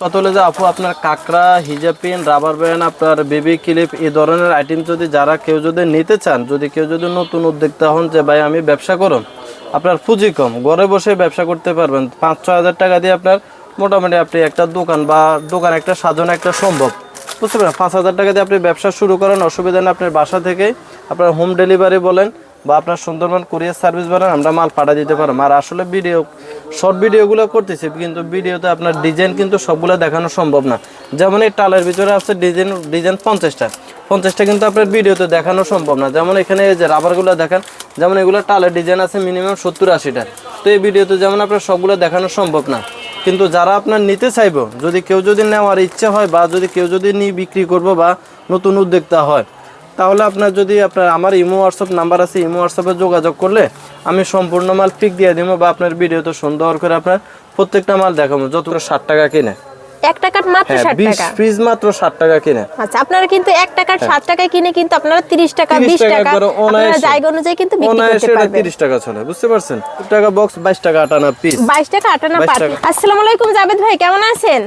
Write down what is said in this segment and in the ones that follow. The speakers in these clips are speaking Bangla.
কত যে আপু, আপনার কাকড়া হিজাপিন রাবার ব্যান্ড আপনার বেবি ক্লিপ, এই ধরনের আইটেম যদি যারা কেউ যদি নিতে চান, যদি কেউ যদি নতুন উদ্যোক্তা হন যে, ভাই, আমি ব্যবসা করুন। আপনার পুঁজি কম, ঘরে বসে ব্যবসা করতে পারবেন। পাঁচ ছ হাজার টাকা দিয়ে আপনার মোটামুটি আপনি একটা দোকান বা দোকান, একটা সাজানো একটা সম্ভব। বুঝতে পারেন পাঁচ হাজার টাকা দিয়ে আপনি ব্যবসা শুরু করেন, অসুবিধা নেই। আপনার বাসা থেকেই আপনার হোম ডেলিভারি বলেন বা আপনার সুন্দরবন কুরিয়ার সার্ভিস বলেন আমরা মাল পাঠা দিতে পারব। আর আসলে ভিডিও, শর্ট ভিডিওগুলো করতেছি, কিন্তু ভিডিওতে আপনার ডিজাইন কিন্তু সবগুলো দেখানো সম্ভব না। যেমন এই টালের ভিতরে আছে ডিজাইন ডিজাইন পঞ্চাশটা। পঞ্চাশটা কিন্তু আপনার ভিডিওতে দেখানো সম্ভব না। যেমন এখানে এই যে রাবারগুলো দেখান, যেমন এগুলো টালের ডিজাইন আছে মিনিমাম সত্তর আশিটা। তো এই ভিডিওতে যেমন আপনার সবগুলো দেখানো সম্ভব না। কিন্তু যারা আপনার নিতে চাইব, যদি কেউ যদি নেওয়ার ইচ্ছে হয় বা যদি কেউ যদি নিয়ে বিক্রি করব বা নতুন উদ্যোক্তা হয় তাহলে আপনার যদি আপনার আমার ইমো হোয়াটসঅ্যাপ নাম্বার আছে ইমো হোয়াটসঅ্যাপে যোগাযোগ করলে আমি সম্পূর্ণ মাল পিক দিয়ে দিব বা আপনার ভিডিওতে সুন্দর করে আপনার প্রত্যেকটা মাল দেখাবো। যত ষাট টাকা কিনে। এক টাকার মাত্র হ্যাঁ ষাট টাকা। পিস মাত্র ষাট টাকা কিনে। আচ্ছা আপনারা কিন্তু এক টাকার ষাট টাকায় কিনে কিন্তু আপনারা তিরিশ টাকা বিশ টাকা টাকা আপনারা জায়গা অনুযায়ী কিন্তু বিক্রি করতে পারবেন। তিরিশ টাকা চলে বুঝতে পারছেন? টাকা বক্স বাইশ টাকা আটানা পিস বাইশ টাকা আটানা পার আসসালামু আলাইকুম জাবেদ ভাই কেমন আছেন?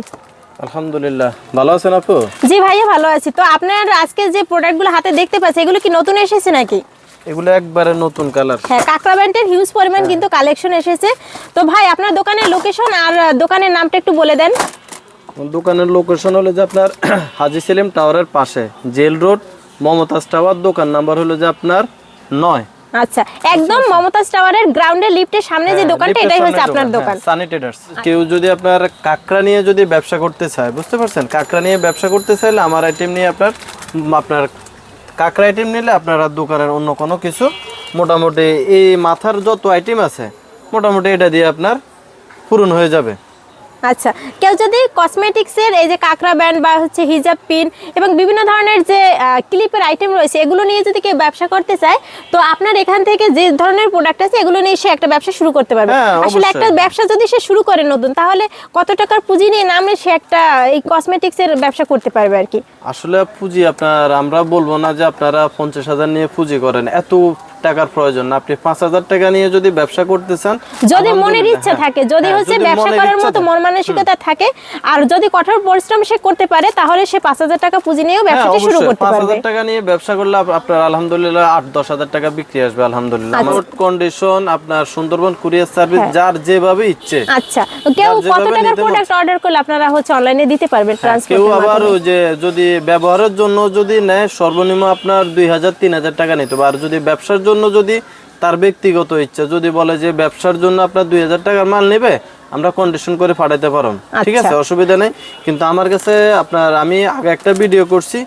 আলহামদুলিল্লাহ। ভালো আছেন আপু? জি ভাইয়া ভালো আছি। তো আপনার আজকে যে প্রোডাক্টগুলো হাতে দেখতে পাচ্ছি এগুলো কি নতুন এসেছে নাকি? এগুলো একবারে নতুন কালার হ্যাঁ কাকড়া ব্যান্ডের হিউজ পরিমাণ হ্যাঁ। কিন্তু কালেকশন এসেছে। তো ভাই আপনার দোকানের লোকেশন আর দোকানের নামটা একটু বলে দেন। দোকানের লোকেশন হলো যে আপনার হাজি সেলিম টাওয়ারের পাশে জেল রোড মমতাজ টাওয়ার দোকান নাম্বার হলো যে আপনার নয়। আচ্ছা একদম মমতাজ টাওয়ারের গ্রাউন্ডের লিফটের সামনে যে দোকানটা এটাই হচ্ছে আপনার দোকান। স্যানিটেটার্স কেউ যদি আপনার কাকড়া নিয়ে যদি ব্যবসা করতে চায় বুঝতে পারছেন? কাকড়া নিয়ে ব্যবসা করতে চাইলে আমার আইটেম নিয়ে আপনার আপনার কাকড়া আইটেম নিলে আপনার দোকানের অন্য কোনো কিছু মোটামুটি এই মাথার যত আইটেম আছে মোটামুটি এটা দিয়ে আপনার পূরণ হয়ে যাবে। আচ্ছা কেউ যদি কসমেটিক্সের এই যে কাকড়া ব্যান্ড বা হচ্ছে হিজাব পিন এবং বিভিন্ন ধরনের যে ক্লিপের আইটেম রয়েছে এগুলো নিয়ে যদি কেউ ব্যবসা করতে চায় তো আপনার এখান থেকে যে ধরনের প্রোডাক্ট আছে এগুলো নিয়ে সে একটা ব্যবসা শুরু করতে পারবে। হ্যাঁ, আসলে একটা ব্যবসা যদি সে শুরু করে নতুন তাহলে কত টাকার পুঁজি নিয়ে নামলে সে একটা এই কসমেটিক্সের ব্যবসা করতে পারবে আর কি? আসলে পুঁজি আপনার আমরা বলব না যে আপনারা পঞ্চাশ হাজার নিয়ে পুঁজি করেন। এত টাকার প্রয়োজন না। আপনি পাঁচ হাজার টাকা নিয়ে যদি ব্যবসা করতে চান যদি মনের ইচ্ছা হ্যাঁ। থাকে যদি হ্যাঁ, হচ্ছে ব্যবসা করার মতো মন মানসিকতা থাকে আর যদি কঠোর পরিশ্রম সে করতে পারে তাহলে সে পাঁচ হাজার টাকা পুঁজি নিয়েও হ্যাঁ ব্যবসাটা শুরু করতে পাঁচ পারবে হাজার টাকা নিয়ে ব্যবসা করলে আপনার আলহামদুলিল্লাহ আট দশ হাজার টাকা বিক্রি আসবে আলহামদুলিল্লাহ। আচ্ছা। আমার কন্ডিশন আপনার সুন্দরবন কুরিয়ার সার্ভিস যার যেভাবে ইচ্ছে। আচ্ছা। কেউ কত টাকার প্রোডাক্ট অর্ডার করলে আপনারা হচ্ছে অনলাইনে দিতে পারবেন কেউ আবার ওই যে যদি ব্যবহারের জন্য যদি নেয় সর্বনিম্ন আপনার দুই হাজার তিন হাজার টাকা নিতে হবে। আর যদি ব্যবসার জন্য যদি তার ব্যক্তিগত ইচ্ছা যদি বলে যে ব্যবসার জন্য আপনার দুই হাজার টাকার মাল নেবে আমরা কন্ডিশন করে পাঠাতে পারো ঠিক আছে? আচ্ছা। অসুবিধা নেই। কিন্তু আমার কাছে আপনার আমি আগে একটা ভিডিও করছি।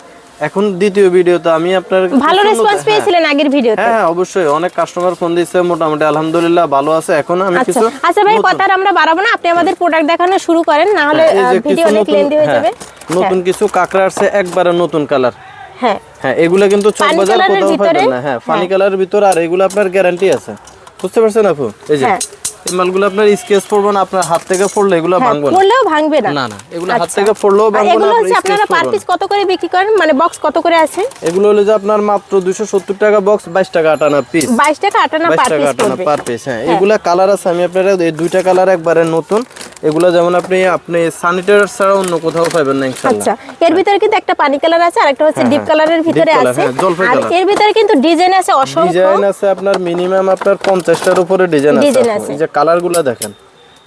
এখন দ্বিতীয় ভিডিওতে আমি আপনার ভালো রেসপন্স পেয়েছিলেন আগের ভিডিওতে হ্যাঁ হ্যাঁ অবশ্যই। অনেক কাস্টমার ফোন দিয়েছে মোটামুটি আলহামদুলিল্লাহ ভালো আছে। এখন আমি আচ্ছা। কিছু আচ্ছা ভাই কথা আমরা বাড়াবো না। আপনি আমাদের প্রোডাক্ট দেখানো শুরু করেন না হলে ভিডিও অনেক লেন্দি হয়ে হ্যাঁ, যাবে। নতুন কিছু কাঁকড়া আছে একবারে নতুন কালার হ্যাঁ। হ্যাঁ এগুলো কিন্তু চক বাজার কোথাও পাবেন না। হ্যাঁ ফানি কালারের ভিতর আর এগুলো আপনার গ্যারান্টি আছে। বুঝতে পারছেন আপু? এই যে হ্যাঁ। এই মালগুলো আপনার স্কেচ পড়বে না আপনার হাত থেকে পড়লে এগুলো হ্যাঁ, ভাঙবে না। পড়লেও ভাঙবে না। না না এগুলো হাত আচ্ছা। থেকে পড়লেও ভাঙবে না এগুলো হচ্ছে আপনারা পার পিস কত করে বিক্রি করেন? মানে বক্স কত করে আছে? এগুলো হলো যে আপনার মাত্র দুইশো সত্তর টাকা বক্স বাইশ টাকা আটানা পিস বাইশ টাকা আটানা পার টাকা পিস আটানা পার পিস হ্যাঁ। এগুলা কালার আছে আমি আপনার এই দুইটা কালার একবারে নতুন। এগুলো যেমন আপনি আপনি স্যানিটাইজার ছাড়া অন্য কোথাও পাবেন না ইনশাআল্লাহ আচ্ছা এর ভিতরে কিন্তু একটা পানি কালার আছে আর একটা হচ্ছে ডিপ কালারের ভিতরে আছে হ্যাঁ, আর এর ভিতরে কিন্তু ডিজাইন আছে অসংখ্য ডিজাইন আছে আপনার মিনিমাম আপনার পঞ্চাশটার উপরে ডিজাইন। আছে। এই যে কালারগুলো দেখেন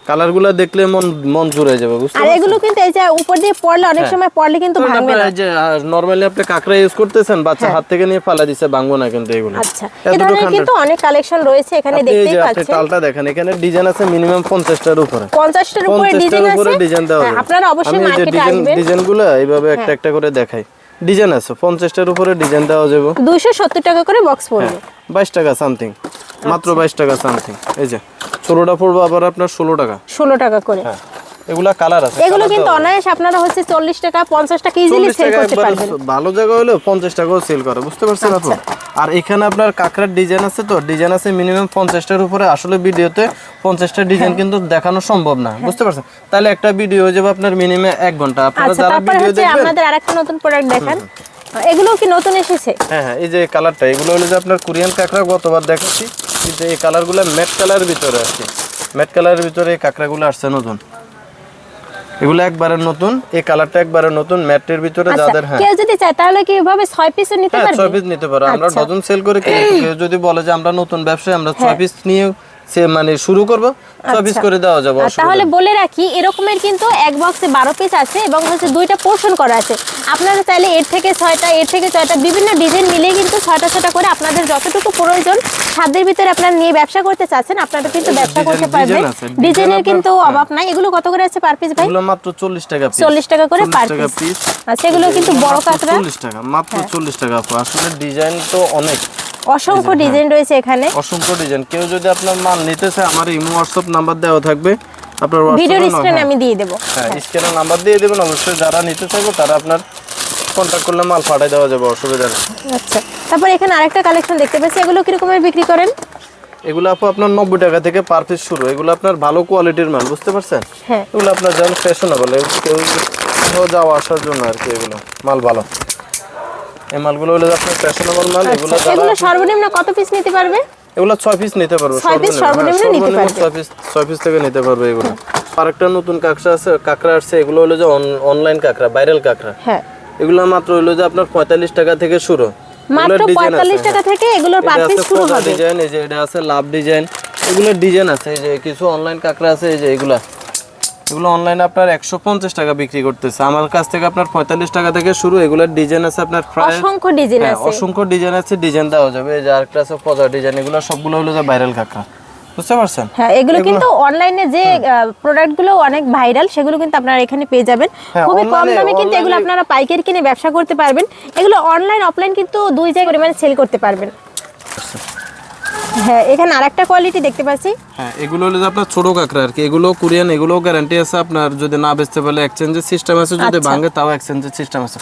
কালারগুলো দেখলে মন মন জুড়ে যাবে বুঝতে আর এগুলো কিন্তু এই যে উপর দিয়ে পড়লে অনেক সময় পড়লে কিন্তু ভাঙবে না। যে নরমালি আপনি কাঁকড়া ইউজ করতেছেন বাচ্চা হাত থেকে নিয়ে ফালা দিছে ভাঙবো না কিন্তু এগুলো। আচ্ছা এ এতটুকু ধরনের 100 কিন্তু অনেক কালেকশন রয়েছে এখানে দেখতেই পাচ্ছেন। তালটা দেখেন এখানে ডিজাইন আছে মিনিমাম পঞ্চাশটার উপরে। পঞ্চাশটার উপরে ডিজাইন পঞ্চাশটার আছে উপরে ডিজাইন দেওয়া হ্যাঁ, আপনারা অবশ্যই মার্কেটে আসবেন। হ্যাঁ। ডিজাইনগুলো এইভাবে একটা একটা করে দেখাই। ডিজাইন আছে পঞ্চাশটার উপরে ডিজাইন দেওয়া যাবে। দুইশো সত্তর টাকা করে বক্স পড়বে। বাইশ টাকা সামথিং মাত্র বাইশ টাকা সামথিং এই যে। ষোলোটা পড়ব আবার আপনার ষোলো টাকা। ষোলো টাকা করে। হ্যাঁ এগুলা কালার আছে এগুলো কিন্তু অনায়াস আপনারা হচ্ছে চল্লিশ টাকা পঞ্চাশ টাকা ইজিলি সেল করতে পারবেন। ভালো জায়গা হলেও পঞ্চাশ টাকাও সেল করে বুঝতে পারছেন আপু? আর এখানে আপনার কাঁকড়ার ডিজাইন আছে তো? ডিজাইন আছে মিনিমাম পঞ্চাশটার উপরে। আসলে ভিডিওতে ডিজাইন হ্যাঁ। কিন্তু দেখানো সম্ভব না বুঝতে পারছেন? তাহলে একটা ভিডিও হয়ে যাবে আপনার মিনিমাম এক ঘণ্টা। আপনারা আচ্ছা যারা ভিডিও দেখবেন আপনাদের আরেকটা নতুন প্রোডাক্ট দেখান। এগুলো কি নতুন এসেছে? হ্যাঁ হ্যাঁ এই যে কালারটা এগুলো হলো যে আপনার কোরিয়ান কাঁকড়া গতবার দেখাচ্ছি। কিন্তু এই কালারগুলো ম্যাট কালারের ভিতরে আছে ম্যাট কালারের ভিতরে এই কাঁকড়াগুলো আসছে নতুন। এগুলো একবারে নতুন এই কালারটা একবারে নতুন ম্যাটের ভিতরে আচ্ছা যাদের হ্যাঁ। কেউ যদি চায় তাহলে কি এভাবে 6 পিস নিতে হ্যাঁ পারবে? 6 পিস নিতে পারো। আমরা নতুন ডজন সেল করে কেউ যদি বলে যে আমরা নতুন ব্যবসায় আমরা ছয় হ্যাঁ। পিস নিয়ে সে মানে শুরু করব ছয় আচ্ছা। করে দেওয়া যাবে তাহলে বলে রাখি এরকমের কিন্তু এক বক্সে বারো পিস আছে এবং হচ্ছে দুইটা পোর্শন করা আছে। আপনারা চাইলে এর থেকে ছয়টা এর থেকে ছয়টা বিভিন্ন ডিজাইন মিলিয়ে কিন্তু ছয়টা ছয়টা করে আপনাদের যতটুকু প্রয়োজন সাধ্যের ভিতরে আপনারা নিয়ে ব্যবসা করতে চাচ্ছেন আপনারা কিন্তু ব্যবসা করতে পারবেন। ডিজাইনের কিন্তু হ্যাঁ। অভাব নাই। এগুলো কত করে আছে পার পিস ভাই? মাত্র চল্লিশ টাকা চল্লিশ টাকা করে পার পিস পিস আচ্ছা এগুলো কিন্তু বড় কাঁকড়া চল্লিশ টাকা মাত্র চল্লিশ টাকা আসলে ডিজাইন তো অনেক। অসংখ্য ডিজাইন রয়েছে এখানে। অসংখ্য ডিজাইন। কেউ যদি আপনার মাল নিতে চায় আমার ইমো হোয়াটসঅ্যাপ নাম্বার দেওয়া থাকবে। আপনার ভিডিওর স্ক্রিনে আমি দিয়ে দেবো। হ্যাঁ স্ক্রিনে নাম্বার দিয়ে দেবেন। অবশ্যই যারা নিতে চাইবে তারা আপনার কন্ট্যাক্ট করলে মাল পাঠিয়ে দেওয়া যাবে অসুবিধা নেই। আচ্ছা। তারপর এখানে আরেকটা কালেকশন দেখতে পাচ্ছি। এগুলো কিরকমের বিক্রি করেন? এগুলো আপু আপনার নব্বই টাকা থেকে পার পিস শুরু। এগুলো আপনার ভালো কোয়ালিটির মাল বুঝতে পারছেন? হ্যাঁ। এগুলো আপনার যেমন ফ্যাশনেবল কেউ যাওয়া আসার জন্য আর কি এগুলো মাল ভালো। এই মালগুলো হলো যে আপনার ফ্যাশনেবল মাল এগুলো আচ্ছা এগুলো সর্বনিম্ন কত পিস নিতে পারবে? এগুলো ছয় পিস নিতে পারবে ছয় piece সর্বনিম্ন হ্যাঁ, নিতে পারবে। ছয় পিস ছয় পিস থেকে নিতে পারবে এগুলো। আরেকটা নতুন কাঁকড়া আছে কাঁকড়া আসছে এগুলো হলো যে অনলাইন কাঁকড়া ভাইরাল কাঁকড়া। হ্যাঁ। এগুলো মাত্র হলো যে আপনার পঁয়তাল্লিশ টাকা থেকে শুরু। মাত্র পঁয়তাল্লিশ টাকা থেকে এগুলোর পার পিস শুরু হবে। ডিজাইন এই যে এটা আছে লাভ ডিজাইন এগুলোর ডিজাইন আছে এই যে কিছু অনলাইন কাঁকড়া আছে এই যে এগুলা। এগুলো অনলাইনে আপনার একশো পঞ্চাশ টাকা বিক্রি করতেছে। আমার কাছ থেকে আপনার পঁয়তাল্লিশ টাকা থেকে শুরু এগুলোর ডিজাইন আছে আপনার অসংখ্য ডিজাইন হ্যাঁ, আছে। অসংখ্য ডিজাইন আছে ডিজাইন দেওয়া যাবে। এই যে আরেকটা আছে পজা ডিজাইন এগুলো সবগুলো হলো যে ভাইরাল কাঁকড়া বুঝতে পারছেন? হ্যাঁ এগুলো কিন্তু অনলাইনে যে প্রোডাক্টগুলো অনেক ভাইরাল সেগুলো কিন্তু আপনারা এখানে পেয়ে যাবেন। হ্যাঁ, খুবই কম দামে কিন্তু এগুলো আপনারা পাইকারি কিনে ব্যবসা করতে পারবেন। এগুলো অনলাইন অফলাইন কিন্তু দুই জায়গায় পরিমাণে সেল করতে পারবেন। হ্যাঁ এখানে আরেকটা কোয়ালিটি দেখতে পাচ্ছি। হ্যাঁ এগুলো হলো আপনার ছোট কাঁকড়া আর কি। এগুলো কোরিয়ান এগুলো গ্যারান্টি আছে আপনার যদি না বেচতে পারলে এক্সচেঞ্জের সিস্টেম আছে যদি আচ্ছা। ভাঙে তাও এক্সচেঞ্জের সিস্টেম আছে।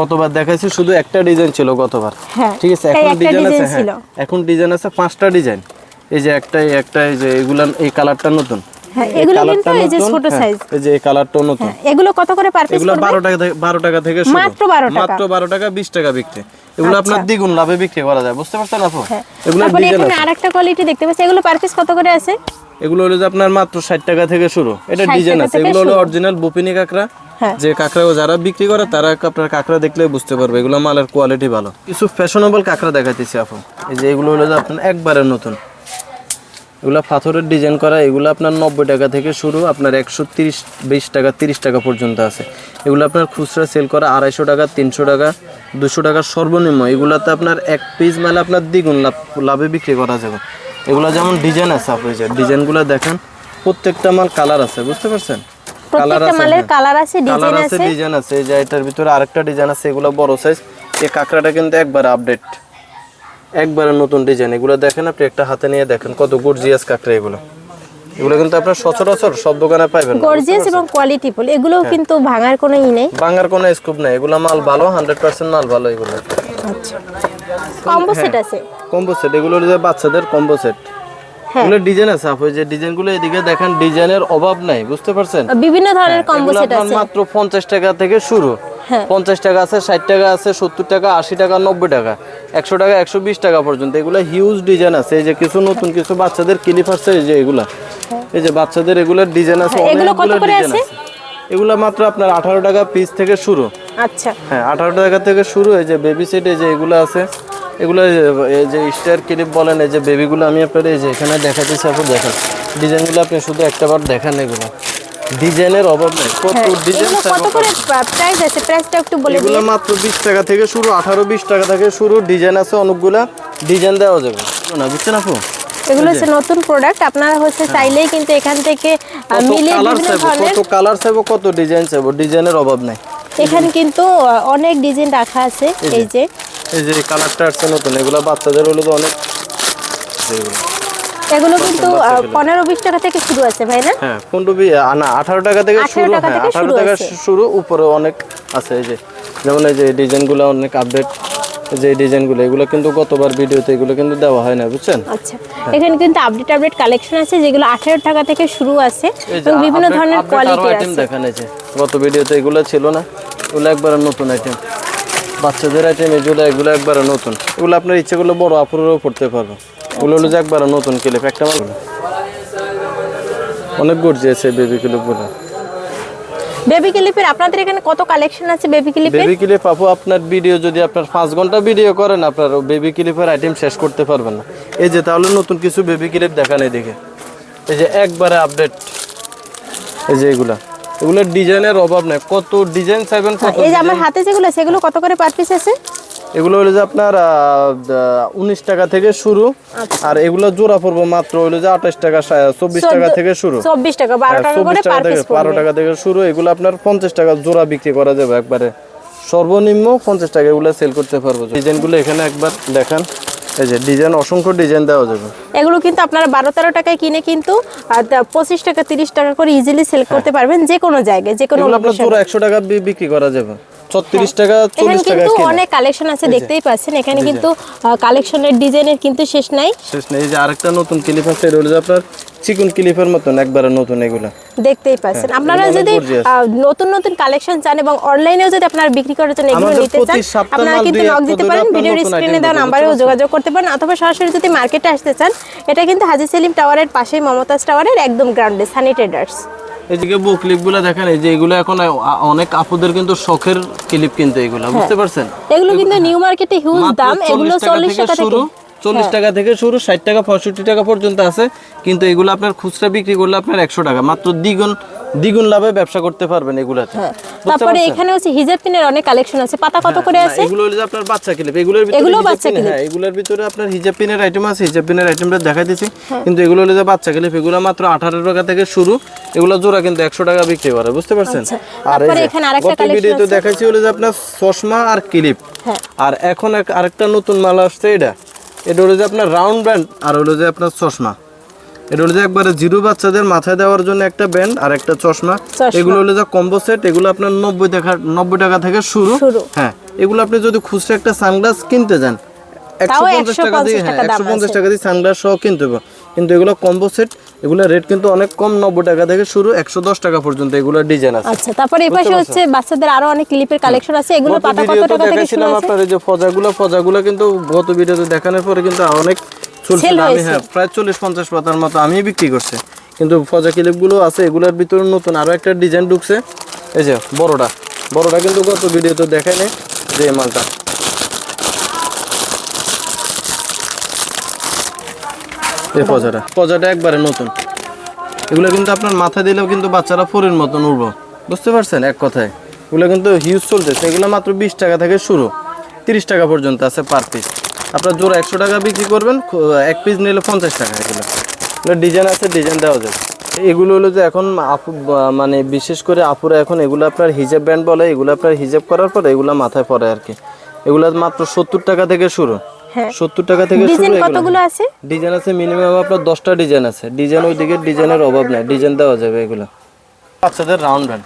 গতবার দেখাইছি শুধু একটা ডিজাইন ছিল গতবার। হ্যাঁ, ঠিক আছে এখন ডিজাইন আছে হ্যাঁ। এখন ডিজাইন আছে পাঁচটা ডিজাইন এই যে একটা একটাই একটা এই যে এগুলা এই কালারটা নতুন। হ্যাঁ এগুলো কিন্তু এই যে ছোট হ্যাঁ, সাইজ এই যে এই নতুন। এগুলো কত করে পার পিস এগুলো বারো টাকা থেকে বারো টাকা থেকে শুরু। মাত্র 12 টাকা। মাত্র বারো টাকা বিশ টাকা বিক্রি। এগুলো আপনার দ্বিগুণ লাভে বিক্রি করা যায় বুঝতে পারছেন আপু? এগুলো ডিজাইন এখানে আরেকটা কোয়ালিটি দেখতে পাচ্ছি। এগুলো পার পিস কত করে আছে? এগুলো হলো যে আপনার মাত্র ষাট টাকা থেকে শুরু। এটা ডিজাইন আছে। এগুলো হলো অরিজিনাল বুপিনি কাঁকড়া। হ্যাঁ। যে কাঁকড়া যারা বিক্রি করে তারা আপনার কাঁকড়া দেখলে বুঝতে পারবে। এগুলো মালের কোয়ালিটি ভালো। কিছু ফ্যাশনেবল কাঁকড়া দেখাইতেছি আপু। এই যে এগুলো হলো যে আপনার একবারে নতুন। এগুলো পাথরের ডিজাইন করা এগুলো আপনার নব্বই টাকা থেকে শুরু আপনার একশো তিরিশ বিশ টাকা তিরিশ টাকা পর্যন্ত আছে। এগুলো আপনার খুচরা সেল করা আড়াইশো টাকা তিনশো টাকা দুশো টাকা সর্বনিম্ন। এগুলোতে আপনার এক পিস মালে আপনার দ্বিগুণ লাভ লাভে বিক্রি করা যাবে। এগুলো যেমন ডিজাইন আছে আপনি যে ডিজাইনগুলো দেখেন প্রত্যেকটা মাল কালার আছে বুঝতে পারছেন? কালার আছে। কালার আছে ডিজাইন আছে আছে। ডিজাইন আছে এই যে এটার ভিতরে আরেকটা ডিজাইন আছে এগুলো বড় সাইজ এই কাঁকড়াটা কিন্তু একবার আপডেট একবারে নতুন ডিজাইন এগুলো দেখেন আপনি একটা হাতে নিয়ে দেখেন কত গর্জিয়াস কাঁকড়া এগুলো। এগুলো কিন্তু আপনার সচরাচর সব দোকানে পাবেন। গর্জিয়াস এবং কোয়ালিটিফুল এগুলোও হ্যাঁ। কিন্তু ভাঙার কোনো ই নেই। ভাঙার কোনো স্কুপ নেই। এগুলো মাল ভালো হান্ড্রেড পার্সেন্ট মাল ভালো এগুলো। আচ্ছা। Combo set. আছে। কম্বো সেট এগুলো যে বাচ্চাদের কম্বো সেট এগুলো ডিজাইন আছে আপনি যে ডিজাইনগুলো এদিকে দেখেন ডিজাইনের অভাব নাই বুঝতে পারছেন? বিভিন্ন ধরনের কম্বো সেট আছে। মাত্র পঞ্চাশ টাকা থেকে শুরু। হ্যাঁ। পঞ্চাশ টাকা আছে ষাট টাকা আছে সত্তর টাকা আশি টাকা নব্বই টাকা একশো টাকা একশো বিশ টাকা পর্যন্ত। এগুলো হিউজ ডিজাইন আছে এই যে কিছু নতুন কিছু বাচ্চাদের ক্লিপ আছে এই যে এগুলা। এই যে বাচ্চাদের এগুলোর ডিজাইন আছে হ্যাঁ, এগুলো কত করে ডিজাইন আছে? এগুলো মাত্র আপনার আঠারো টাকা পিস থেকে শুরু। আচ্ছা। হ্যাঁ আঠারো টাকা থেকে শুরু এই যে বেবি সেট এই যে এগুলো আছে। এগুলো এই যে- স্টার ক্লিপ বলেন এই যে বেবিগুলো আমি আপনার এই যে এখানে দেখাতেছি আপনি দেখেন। ডিজাইনগুলো আপনি শুধু একটাবার দেখেন এগুলো। ডিজাইনের অভাব নেই কত হ্যাঁ ডিজাইন কত করে প্রাইস আছে? প্রাইসটা একটু বলে দিন। মাত্র বিশ টাকা থেকে শুরু আঠারো বিশ টাকা থেকে শুরু ডিজাইন আছে অনেকগুলা ডিজাইন দেওয়া যাবে। না বুঝছেন আপু? এগুলো হচ্ছে নতুন প্রোডাক্ট আপনারা হচ্ছে চাইলেই কিন্তু এখান থেকে মিলিয়ে বিভিন্ন ধরনের কত কালার চাইব কত ডিজাইন চাইব ডিজাইনের অভাব নেই। এখানে কিন্তু অনেক ডিজাইন রাখা আছে এই যে। এই যে কালারটা আসছে নতুন এগুলো বাচ্চাদের হলো তো অনেক। এগুলো কিন্তু পনেরো বিশ টাকা থেকে শুরু আছে ভাই না? হ্যাঁ পনেরো বি না আঠারো টাকা থেকে 18 শুরু টাকা হ্যাঁ থেকে আঠারো শুরু টাকা শুরু উপরে অনেক আছে এই যে যেমন এই যে ডিজাইনগুলো অনেক আপডেট যে ডিজাইনগুলো এগুলো কিন্তু গতবার ভিডিওতে এগুলো কিন্তু দেওয়া হয় না বুঝছেন? আচ্ছা এখানে কিন্তু আপডেট আপডেট কালেকশন আছে যেগুলো আঠেরো টাকা থেকে শুরু আছে এবং বিভিন্ন ধরনের কোয়ালিটি আছে। দেখান এই যে গত ভিডিওতে এগুলো ছিল না এগুলো একবার নতুন আইটেম বাচ্চাদের আইটেম এগুলো এগুলো একবারে নতুন। এগুলো আপনার ইচ্ছে করলে বড় আপুরেরও পড়তে পারবে। এগুলো হলো যে একবারে নতুন ক্লিপ একটা মাল অনেক গর্জি আছে বেবি ক্লিপগুলো বেবি ক্লিপের আপনাদের এখানে কত কালেকশন আছে বেবি ক্লিপের বেবি ক্লিপ আপু আপনার ভিডিও যদি আপনার পাঁচ ঘণ্টা ভিডিও করেন আপনার বেবি ক্লিপের আইটেম শেষ করতে পারবেন না। এই যে তাহলে নতুন কিছু বেবি ক্লিপ দেখান দেখে এই যে একবারে আপডেট এই যে এগুলা। এগুলোর ডিজাইনের অভাব নাই। কত ডিজাইন চাইবেন কত এই যে আমার হাতে যেগুলো সেগুলো কত করে পার পিস আছে? এগুলো হলো যে আপনার উনিশ টাকা থেকে শুরু। আচ্ছা। আর এগুলো জোড়া পড়ব মাত্র হলো যে আঠাশ টাকা চব্বিশ টাকা থেকে শুরু। চব্বিশ টাকা বারো টাকা করে চব্বিশ টাকা পার পিস বারো টাকা থেকে শুরু। এগুলো আপনার পঞ্চাশ টাকা জোড়া বিক্রি করা যাবে একবারে। সর্বনিম্ন পঞ্চাশ টাকা এগুলো সেল করতে পারব। ডিজাইনগুলো এখানে একবার দেখান। এই যে ডিজাইন অসংখ্য ডিজাইন দেওয়া যাবে এগুলো কিন্তু আপনারা বারো তেরো টাকায় কিনে কিন্তু পঁচিশ টাকা তিরিশ টাকা করে ইজিলি সেল হ্যাঁ। করতে পারবেন যে কোনো জায়গায় যে কোনো আপনার location। একশো টাকা বিক্রি করা যাবে ছত্রিশ টাকা এখানে চল্লিশ টাকা কিন্তু অনেক কালেকশন আছে দেখতেই পাচ্ছেন। এখানে কিন্তু কালেকশনের ডিজাইনের কিন্তু শেষ নাই। শেষ নেই। এই যে আরেকটা নতুন ক্লিপ আছে এটা হলো আপনার চিকন ক্লিপের মতন একবারে নতুন এগুলা। দেখতেই পাচ্ছেন। আপনারা হ্যাঁ, যদি নতুন নতুন কালেকশন চান এবং অনলাইনেও যদি আপনারা বিক্রি করার জন্য এগুলো নিতে চান আপনারা কিন্তু নক দিতে পারেন ভিডিওর স্ক্রিনে দেওয়া নাম্বারেও যোগাযোগ করতে পারেন অথবা সরাসরি যদি মার্কেটে আসতে চান এটা কিন্তু হাজি সেলিম টাওয়ারের পাশেই মমতাজ টাওয়ারের একদম গ্রাউন্ডে সানি ট্রেডার্স এদিকে বউ ক্লিপগুলো দেখেন এই যে এগুলো এখন অনেক আপুদের কিন্তু শখের ক্লিপ কিন্তু এগুলো বুঝতে পারছেন এগুলো কিন্তু নিউ মার্কেটে হিউজ দাম এগুলো 40 টাকা থেকে হ্যাঁ। চল্লিশ টাকা থেকে শুরু ষাট টাকা পঁয়ষট্টি টাকা পর্যন্ত আছে কিন্তু এগুলো আপনার খুচরা বিক্রি করলে আপনার একশো টাকা মাত্র দ্বিগুণ দ্বিগুণ লাভে ব্যবসা করতে পারবেন এগুলাতে। হ্যাঁ। তারপরে এখানে হচ্ছে হিজাব পিনের অনেক কালেকশন আছে। পাতা কত করে আছে? এগুলো হলো যে আপনার বাচ্চা ক্লিপ এগুলোর ভিতরে হিজাব বাচ্চা clip। হ্যাঁ এগুলোর ভিতরে আপনার হিজাব পিনের আইটেম আছে হিজাব পিনের আইটেমটা দেখাই হ্যাঁ। কিন্তু এগুলো হলো যে বাচ্চা ক্লিপ এগুলো মাত্র আঠারো টাকা থেকে শুরু। এগুলো জোড়া কিন্তু একশো টাকা বিক্রি করে বুঝতে পারছেন? আচ্ছা, আর এখানে আরেকটা ভিডিওতে আছে। দেখাইছি হলো যে আপনার চশমা আর ক্লিপ। হ্যাঁ। আর এখন আরেকটা নতুন মাল আসছে এটা। এটা হলো যে আপনার রাউন্ড ব্যান্ড আর হলো যে আপনার চশমা। এটা হলো যে একবারে জিরো বাচ্চাদের মাথায় দেওয়ার জন্য একটা ব্যান্ড আর একটা চশমা। এগুলো হলো যে কম্বো সেট এগুলো আপনার নব্বই টাকা নব্বই টাকা থেকে শুরু। শুরু। হ্যাঁ এগুলো আপনি যদি খুচরা একটা সানগ্লাস কিনতে যান একশো পঞ্চাশ টাকা দিয়ে হ্যাঁ একশো পঞ্চাশ টাকা দিয়ে সানগ্লাস সহ কিনতে হবে। কিন্তু এগুলো কম্বো সেট এগুলো রেট কিন্তু অনেক কম নব্বই টাকা থেকে শুরু একশো দশ টাকা পর্যন্ত এগুলো ডিজাইন আছে। আচ্ছা তারপরে এই পাশে হচ্ছে বাচ্চাদের আরও অনেক ক্লিপের কালেকশন আছে। এগুলো পাতা কত টাকা থেকে শুরু আছে আপনার এই যে ফজাগুলো ফজাগুলো কিন্তু গত ভিডিওতে দেখানোর পরে কিন্তু অনেক হয়েছে। হ্যাঁ প্রায় চল্লিশ পঞ্চাশ পাতার মতো আমি বিক্রি করছি। কিন্তু ফজা ক্লিপগুলো আছে এগুলোর ভিতরে নতুন আরও একটা ডিজাইন ঢুকছে। এই যে বড়টা। বড়টা কিন্তু গত ভিডিওতে দেখাই নাই যে মালটা। এই ফজাটা। ফজাটা একবারে নতুন। এগুলো কিন্তু আপনার মাথা দিলেও কিন্তু বাচ্চারা ফোরের মতন উঠব বুঝতে পারছেন? এক কথায়। এগুলো কিন্তু হিউজ চলতেছে। এগুলো মাত্র বিশ টাকা থেকে শুরু। তিরিশ টাকা পর্যন্ত আছে পার পিস আপনার জোড়া একশো টাকা বিক্রি করবেন এক পিস নিলে পঞ্চাশ টাকা এগুলো। ডিজাইন আছে ডিজাইন দেওয়া যাবে। এগুলো হলো যে এখন আপু মানে বিশেষ করে আপুরা এখন এগুলো আপনার হিজাব ব্যান্ড বলে এগুলো আপনার হিজাব করার পরে এগুলো মাথায় পড়ে আর কি। এগুলো মাত্র সত্তর টাকা থেকে শুরু। হ্যাঁ। সত্তর টাকা থেকে শুরু ডিজাইন কতগুলো আছে? ডিজাইন আছে মিনিমাম আপনার দশটা ডিজাইন আছে। ডিজাইন ডিজাইনের অভাব নাই। ডিজাইন দেওয়া যাবে এগুলো। বাচ্চাদের রাউন্ড ব্যান্ড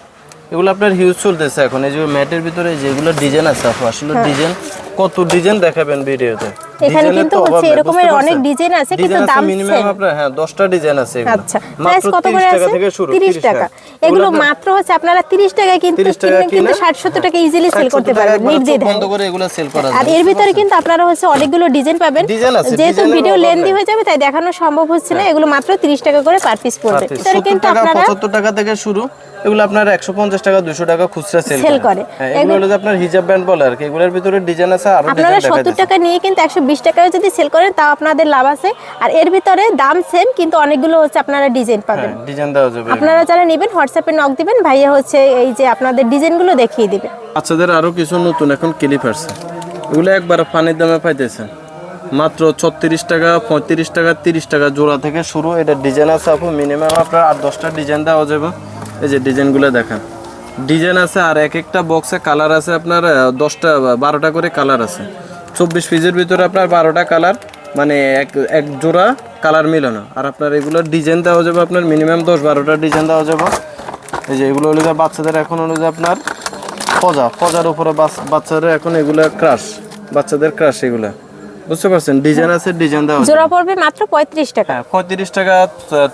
এগুলো আপনার হিউজ চলতেছে এখন। এই যে ম্যাটের ভিতরে যেগুলো ডিজাইন আছে আসলে ডিজাইন কত ডিজাইন দেখাবেন ভিডিওতে? হ্যাঁ। এখানে কিন্তু হচ্ছে এরকমের অনেক ডিজাইন আছে কিন্তু দাম মিনিমাম। আপনার হ্যাঁ 10টা ডিজাইন আছে এগুলো। আচ্ছা প্রাইস কত করে আছে? 30 টাকা। এগুলো মাত্র হচ্ছে আপনারা 30 টাকায় কিন্তু 30 টাকা কিন্তু 60 70 টাকা ইজিলি সেল করতে পারবেন নির্দ্বিধায় বন্ধ করে এগুলো সেল করা আর এর ভিতরে কিন্তু আপনারা হচ্ছে অনেকগুলো ডিজাইন পাবেন। ডিজাইন আছে, যেহেতু ভিডিও লেন্দি হয়ে যাবে তাই দেখানো সম্ভব হচ্ছে না। এগুলো মাত্র 30 টাকা করে পার পিস পড়বে। 70 কিন্তু আপনারা 75 টাকা থেকে শুরু। এগুলো আপনার 150 টাকা 200 টাকা খুচরা সেল করে। হ্যাঁ এগুলো হলো আপনার হিজাব ব্যান্ড বলে আর কি। এগুলোর ভিতরে ডিজাইন আছে আরও আপনারা ডিজাইন দেখা সত্তর টাকা নিয়ে কিন্তু একশো বিশ টাকায় যদি সেল করেন তাও আপনাদের লাভ আছে। আর এর ভিতরে দাম সেম কিন্তু অনেকগুলো হচ্ছে আপনারা ডিজাইন পাবেন। হ্যাঁ ডিজাইন দেওয়া যাবে। আপনারা যারা নেবেন হোয়াটসঅ্যাপে নক দিবেন ভাইয়া হচ্ছে এই যে আপনাদের ডিজাইনগুলো দেখিয়ে দিবে। বাচ্চাদের আরও কিছু নতুন এখন ক্লিপ আসছে। এগুলো একবার পানির দামে পাইতেছেন। মাত্র ছত্রিশ টাকা পঁয়ত্রিশ টাকা তিরিশ টাকা জোড়া থেকে শুরু। এটা ডিজাইন আছে আপু মিনিমাম আপনার আট দশটা ডিজাইন দেওয়া যাবে। এই যে ডিজাইনগুলো দেখেন। ডিজাইন আছে আর এক একটা বক্সে কালার আছে আপনার দশটা বারোটা করে কালার আছে। চব্বিশ পিসের ভিতরে আপনার বারোটা কালার মানে এক এক জোড়া কালার মিলানো। আর আপনার এগুলোর ডিজাইন দেওয়া যাবে আপনার মিনিমাম দশ বারোটা ডিজাইন দেওয়া যাবে। এই যে এগুলো হলো বাচ্চাদের এখন হলো যে আপনার ফজা ফজার উপরে বাচ- বাচ্চাদের এখন এগুলো ক্রাশ বাচ্চাদের ক্রাশ এগুলা। বুঝতে পারছেন? ডিজাইন আছে ডিজাইন আছে। জোড়া পড়বে মাত্র পঁয়ত্রিশ টাকা। হ্যাঁ পঁয়ত্রিশ টাকা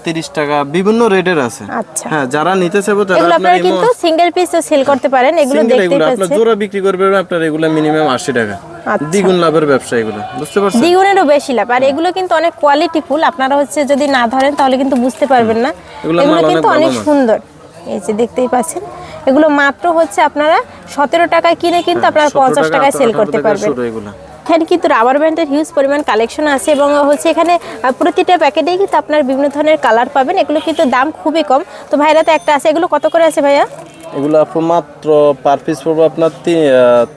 তিরিশ টাকা বিভিন্ন রেটের আছে। আচ্ছা। হ্যাঁ যারা নিতে চাইব তারা এগুলো আপনারা কিন্তু সিঙ্গেল পিসও সেল করতে পারেন এগুলো সিঙ্গেল দেখতেই এগুলো আপনার জোড়া বিক্রি করবেন আপনার এগুলো মিনিমাম আশি টাকা। আচ্ছা। দ্বিগুণ লাভের ব্যবসা এগুলো বুঝতে পারছেন? দ্বিগুণেরও বেশি লাভ। আর এগুলো কিন্তু অনেক কোয়ালিটি ফুল আপনারা হচ্ছে যদি না ধরেন তাহলে কিন্তু বুঝতে পারবেন না। এগুলো এগুলো কিন্তু অনেক সুন্দর। এই যে দেখতেই পাচ্ছেন এগুলো মাত্র হচ্ছে আপনারা সতেরো টাকায় কিনে কিন্তু আপনারা 70 পঞ্চাশ টাকায় সেল করতে পারবেন। এগুলা। এখানে কিন্তু রাবার ব্যান্ডের হিউজ পরিমাণ কালেকশন আছে এবং হচ্ছে এখানে প্রতিটা প্যাকেটেই কিন্তু আপনার বিভিন্ন ধরনের কালার পাবেন। এগুলো কিন্তু দাম খুবই কম। তো ভাইরা তো একটা আছে এগুলো কত করে আছে ভাইয়া? এগুলো আপু মাত্র পার পিস পড়বে আপনার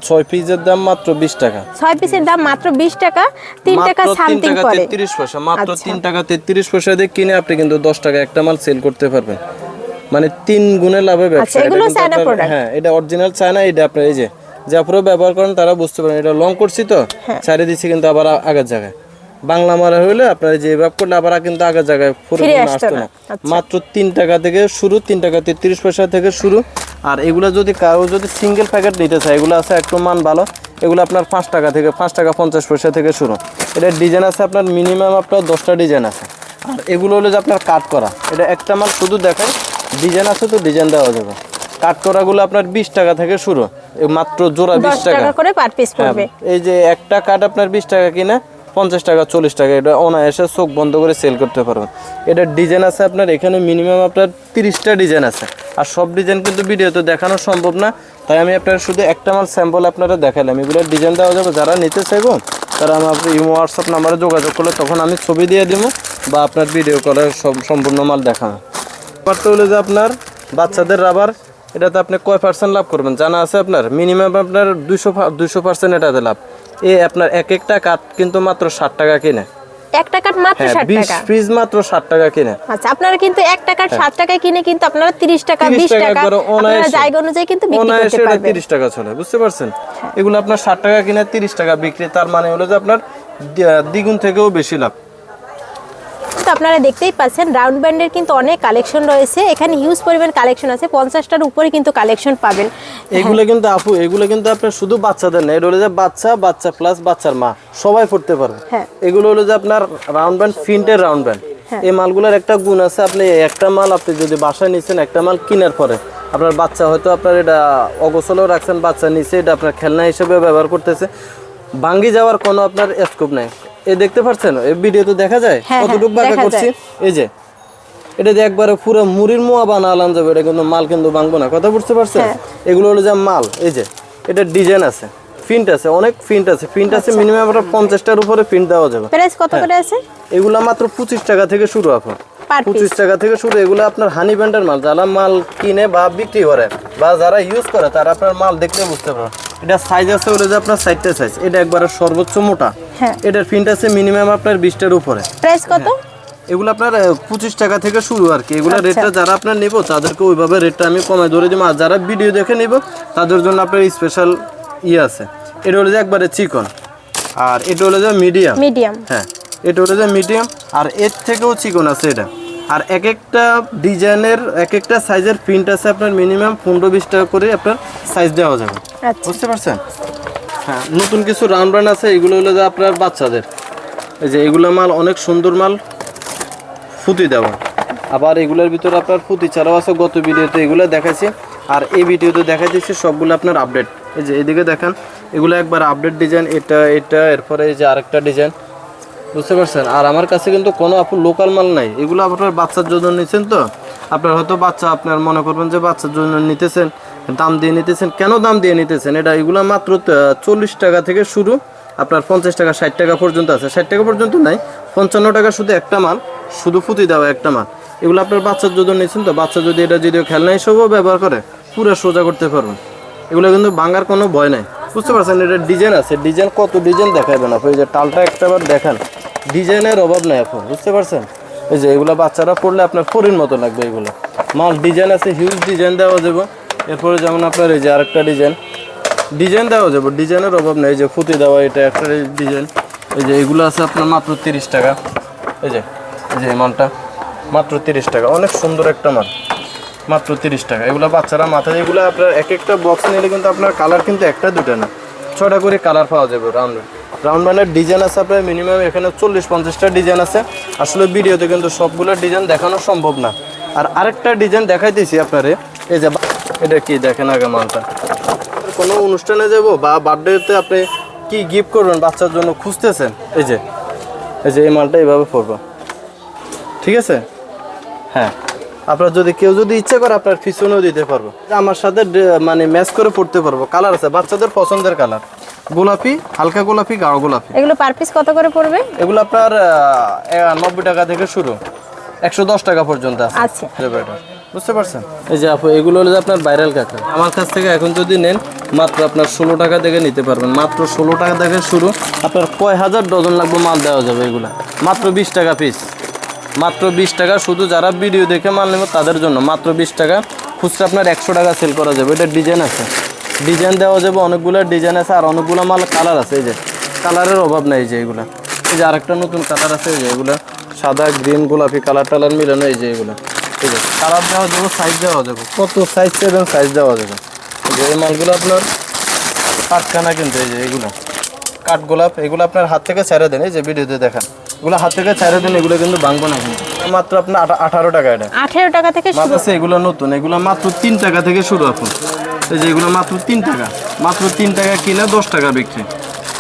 ছয় পিসের দাম মাত্র বিশ টাকা। ছয় পিসের দাম মাত্র বিশ টাকা। তিন টাকা সামথিং টাকা পড়ে তেত্রিশ পয়সা মাত্র আচ্ছা। তিন টাকা তেত্রিশ পয়সা দিয়ে কিনে আপনি কিন্তু দশ টাকা একটা মাল সেল করতে পারবেন। মানে তিন গুণে লাভে ব্যবসা আচ্ছা, product? হ্যাঁ এটা অরিজিনাল চায়না এটা আপনার এই যে আপনারা ব্যবহার করেন তারা বুঝতে পারেন। এটা লং করছি তো হ্যাঁ। ছাড়ে দিচ্ছি কিন্তু আবার আগের জায়গায়। বাংলা মারা হইলে আপনার যে ব্যবহার করলে আবার কিন্তু আগের জায়গায় ফিরে আসতো না। আচ্ছা। মাত্র তিন টাকা থেকে শুরু তিন টাকা তেত্রিশ পয়সা থেকে শুরু। আর এগুলো যদি কারও যদি সিঙ্গেল প্যাকেট নিতে চায় এগুলো আছে একটু মান ভালো এগুলো আপনার পাঁচ টাকা থেকে পাঁচ টাকা পঞ্চাশ পয়সা থেকে শুরু। এটার ডিজাইন আছে আপনার মিনিমাম আপনার দশটা ডিজাইন আছে। আর এগুলো হলো যে আপনার কাট করা। এটা একটা মাল শুধু দেখায় ডিজাইন আছে তো ডিজাইন দেওয়া যাবে। কাট করাগুলো আপনার বিশ টাকা থেকে শুরু। মাত্র জোড়া বিশ দশ টাকা টাকা। করে পার পিস হ্যাঁ, পড়বে। এই যে একটা কাঠ আপনার বিশ টাকা কিনে পঞ্চাশ টাকা চল্লিশ টাকা এটা অনায়াসে চোখ বন্ধ করে সেল করতে পারবেন। এটার ডিজাইন আছে আপনার এখানে মিনিমাম আপনার তিরিশটা ডিজাইন আছে। আর সব ডিজাইন কিন্তু ভিডিওতে দেখানো সম্ভব না তাই আমি আপনার শুধু একটা মাল স্যাম্পল আপনারা দেখালাম। এগুলোর ডিজাইন দেওয়া যাবে যারা নিতে চাইব তারা আমার ইমো হোয়াটসঅ্যাপ নাম্বারে যোগাযোগ করলে তখন আমি ছবি দিয়ে দিব বা আপনার ভিডিও কলে সব- সম্পূর্ণ মাল দেখানো ব্যাপারটা হলো যে আপনার বাচ্চাদের রাবার এটাতে আপনি কয় পার্সেন্ট লাভ করবেন? জানা আছে আপনার? মিনিমাম আপনার দুশো দুশো পার্সেন্ট এটাতে লাভ। এ আপনার এক একটা কাঠ কিন্তু মাত্র ষাট টাকা কিনে। মাত্র হ্যাঁ টাকা? পিস মাত্র ষাট টাকা কিনে। আচ্ছা আপনারা কিন্তু এক টাকার সাত টাকায় কিনে কিন্তু আপনারা তিরিশ টাকা 30 টাকা টাকা আপনারা জায়গা অনুযায়ী কিন্তু বিক্রি করতে পারবেন। তিরিশ টাকা চলে বুঝতে পারছেন? এগুলো আপনার ষাট টাকা কিনে তিরিশ টাকা বিক্রি তার মানে হলো যে আপনার দ্বিগুণ থেকেও বেশি লাভ। তো আপনারা দেখতেই পাচ্ছেন রাউন্ড ব্যান্ডের কিন্তু অনেক কালেকশন রয়েছে। এখানে হিউজ পরিমাণ কালেকশন আছে পঞ্চাশটার উপরে কিন্তু কালেকশন পাবেন। এগুলো কিন্তু আপু এগুলো কিন্তু আপনার শুধু বাচ্চাদের না এটা হলো যে বাচ্চা বাচ্চা প্লাস বাচ্চার মা সবাই পড়তে পারবে হ্যাঁ। এগুলো হলো যে আপনার রাউন্ড ব্যান্ড ফিন্টের রাউন্ড ব্যান্ড। এই মালগুলোর একটা গুণ আছে আপনি একটা মাল আপনি যদি বাসায় নিচ্ছেন একটা মাল কেনার পরে আপনার বাচ্চা হয়তো আপনার এটা অগোছলেও রাখছেন বাচ্চা নিচে এটা আপনার খেলনা হিসেবে ব্যবহার করতেছে। ভাঙ্গি যাওয়ার কোনো আপনার স্কোপ নাই। এ দেখতে পাচ্ছেন এই ভিডিও তো দেখা যায়? হ্যাঁ, কতটুকু বাঁকা করছি? এই যে এটা যে একবারে পুরো মুড়ির মোয়া বানালাম যাবে এটা কিন্তু মাল কিন্তু ভাঙবো না। কথা বুঝতে পারছেন? হ্যাঁ। এগুলো হলো যে মাল এই যে এটা ডিজাইন আছে ফিন্ট আছে অনেক ফিন্ট আছে। ফিন্ট আছে আচ্ছা। মিনিমাম আপনার পঞ্চাশটার উপরে ফিন্ট দেওয়া যাবে। প্রাইস কত করে আছে? এগুলো মাত্র পঁচিশ টাকা থেকে শুরু আপনার পঁচিশ টাকা থেকে শুরু এগুলো আপনার হানি ব্যান্ডের মাল যারা মাল কিনে বা বিক্রি করে বা যারা ইউজ করে তারা আপনার মাল দেখতে বুঝতে পারে এটা সাইজ আছে হলো যে আপনার সাইডটা সাইজ এটা একবারে সর্বোচ্চ মোটা। হ্যাঁ। এটার ফিন্ট আছে মিনিমাম আপনার বিশটার উপরে। প্রাইস কত? এগুলো আপনার পঁচিশ টাকা থেকে শুরু আর কি। এগুলো আচ্ছা। রেটটা যারা আপনার নেব তাদেরকে ওইভাবে রেটটা আমি কমায় ধরে দিব। আর যারা ভিডিও দেখে নেব তাদের জন্য আপনার স্পেশাল ইয়ে আছে। এটা হলো যে একবারে চিকন। আর এটা হলো যে মিডিয়াম মিডিয়াম হ্যাঁ। এটা হলো যে মিডিয়াম আর এর থেকেও চিকন আছে এটা। আর এক একটা ডিজাইনের এক একটা সাইজের প্রিন্ট আছে আপনার মিনিমাম পনেরো বিশ টাকা করে আপনার সাইজ দেওয়া যাবে। আচ্ছা। বুঝতে পারছেন? হ্যাঁ নতুন কিছু রাউন্ড রান আছে, এগুলো হলো যে আপনার বাচ্চাদের। এই যে এগুলো মাল, অনেক সুন্দর মাল ফুতি দেওয়া। আবার এগুলোর ভিতরে আপনার ফুতি ছাড়াও আছে গত ভিডিওতে এগুলো দেখাইছি। আর এই ভিডিওতে দেখাই দিচ্ছি সবগুলো আপনার আপডেট এই যে এদিকে দেখেন, এগুলো একবার আপডেট ডিজাইন এটা এটা, এরপরে এই যে আরেকটা ডিজাইন বুঝতে পারছেন? আর আমার কাছে কিন্তু কোনো আপু লোকাল মাল নাই। এগুলো আপনার বাচ্চার জন্য নিচ্ছেন তো? আপনার হয়তো বাচ্চা, আপনার মনে করবেন যে বাচ্চার জন্য নিতেছেন। দাম দিয়ে নিতেছেন, কেন দাম দিয়ে নিতেছেন? এটা এগুলো মাত্র চল্লিশ টাকা থেকে শুরু। আপনার পঞ্চাশ টাকা, ষাট টাকা পর্যন্ত আছে। ষাট টাকা পর্যন্ত নাই, পঞ্চান্ন টাকা শুধু একটা মাল, শুধু ফুটি দেওয়া একটা মাল। এগুলো আপনার বাচ্চার জন্য নিচ্ছেন তো বাচ্চা যদি এটা যদি খেলনা হিসেবেও ব্যবহার করে, পুরো সোজা করতে পারবেন। এগুলো কিন্তু ভাঙার কোনো ভয় নাই। বুঝতে পারছেন? এটা ডিজাইন আছে। ডিজাইন কত ডিজাইন দেখাবেন আপনি? যে টালটা একটা বার দেখান। ডিজাইনের অভাব নাই এখন, বুঝতে পারছেন? এই যে এগুলো বাচ্চারা পড়লে আপনার ফরির মতো লাগবে এগুলো। মাল ডিজাইন আছে হিউজ ডিজাইন দেওয়া যাবে। এরপরে যেমন আপনার এই যে আরেকটা ডিজাইন ডিজাইন দেওয়া যাবে, ডিজাইনের অভাব নেই যে ফুটি দেওয়া, এটা একটা ডিজাইন, এই যে এগুলো আছে আপনার মাত্র তিরিশ টাকা, এই যে এই যে এই মালটা, মাত্র তিরিশ টাকা, অনেক সুন্দর একটা মাল, মাত্র তিরিশ টাকা, এগুলো বাচ্চারা মাথায়, এগুলো আপনার এক একটা বক্স নিলে কিন্তু আপনার কালার কিন্তু একটা দুটো না ছটা করে কালার পাওয়া যাবে রাউন্ড রাউন্ড মানে ডিজাইন আছে আপনার মিনিমাম এখানে চল্লিশ পঞ্চাশটা ডিজাইন আছে, আসলে ভিডিওতে কিন্তু সবগুলো ডিজাইন দেখানো সম্ভব না, আর আরেকটা ডিজাইন দেখাইতেছি আপনারে এই যে এটা কি দেখেন আগে মালটা? কোনো অনুষ্ঠানে যাব বা বার্থডেতে আপনি কি গিফট করবেন বাচ্চার জন্য খুঁজতেছেন? এই যে এই যে এই মালটা এইভাবে পড়ব ঠিক আছে? হ্যাঁ। আপনার যদি কেউ যদি ইচ্ছে করে আপনার পিছনেও দিতে পারব। আমার সাথে ডে- মানে ম্যাচ করে পড়তে পারব। কালার আছে বাচ্চাদের পছন্দের কালার গোলাপি হালকা গোলাপি গাঢ় গোলাপি। এগুলো পার পিস কত করে পড়বে? এগুলো আপনার নব্বই টাকা থেকে শুরু। একশো দশ টাকা পর্যন্ত আছে। আচ্ছা। বুঝতে পারছেন? এই যে আপু, এগুলো হলো যে আপনার ভাইরাল কাঁকড়া। আমার কাছ থেকে এখন যদি নেন, মাত্র আপনার ষোলো টাকা থেকে নিতে পারবেন। মাত্র ষোলো টাকা থেকে শুরু, আপনার কয় হাজার ডজন লাগবে মাল দেওয়া যাবে এগুলা? মাত্র বিশ টাকা পিস মাত্র বিশ টাকা, শুধু যারা ভিডিও দেখে মাল নেবে তাদের জন্য। মাত্র বিশ টাকা, খুচরা আপনার একশো টাকা সেল করা যাবে। এটা ডিজাইন আছে। ডিজাইন দেওয়া যাবে, অনেকগুলো ডিজাইন আছে, আর অনেকগুলো মাল কালার আছে। এই যে কালারের অভাব নাই যে এগুলা। এই যে আরেকটা নতুন কালার আছে, এই যে এগুলা সাদা গ্রিন গোলাপি কালার টালার মিলানো, এই যে এগুলা। ঠিক আছে কালার দেওয়া যাবে সাইজ দেওয়া যাবে কত সাইজ চাইবেন সাইজ দেওয়া যাবে এই মালগুলো আপনার কাঠখানা কিন্তু এই যে এগুলো। কাঠ গোলাপ এগুলো আপনার হাত থেকে ছেড়ে দেন এই যে ভিডিওতে দেখান। এগুলো হাত থেকে ছেড়ে দেন এগুলো কিন্তু ভাঙবো না মাত্র আপনার আঠারো টাকা এটা। আঠেরো টাকা থেকে এগুলো নতুন এগুলো মাত্র তিন টাকা থেকে শুরু এখন। এই যে এগুলো মাত্র তিন টাকা। মাত্র তিন টাকা কিনে দশ টাকা বিক্রি।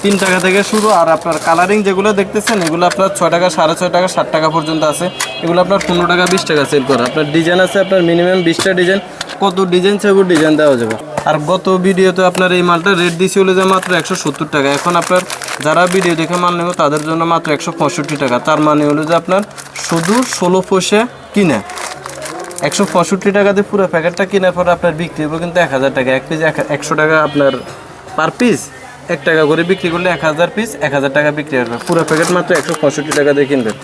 তিন টাকা থেকে শুরু। আর আপনার কালারিং যেগুলো দেখতেছেন, এগুলো আপনার ছয় টাকা, সাড়ে ছয় টাকা ষাট টাকা পর্যন্ত আছে। এগুলো আপনার পনেরো টাকা, বিশ টাকা সেল করে। আপনার ডিজাইন আছে, আপনার মিনিমাম বিশটা ডিজাইন কত ডিজাইন চাইব ডিজাইন দেওয়া যাবে। আর গত ভিডিওতে আপনার এই মালটা রেট দিয়েছি হলো যে মাত্র একশো সত্তর টাকা। এখন আপনার যারা ভিডিও দেখে মাল নেব, তাদের জন্য মাত্র একশো পঁয়ষট্টি টাকা। তার মানে হলো যে আপনার শুধু ষোলো পয়সা কিনে। একশো পঁয়ষট্টি টাকাতে পুরো প্যাকেটটা কেনার পরে আপনার বিক্রি হবে কিন্তু এক হাজার টাকা। এক পিস একশো টাকা আপনার পার পিস এক টাকা করে বিক্রি করলে এক হাজার পিস এক হাজার টাকা বিক্রি হবে। পুরো প্যাকেট মাত্র একশো পঁয়ষট্টি টাকা দিয়ে কিনবেন।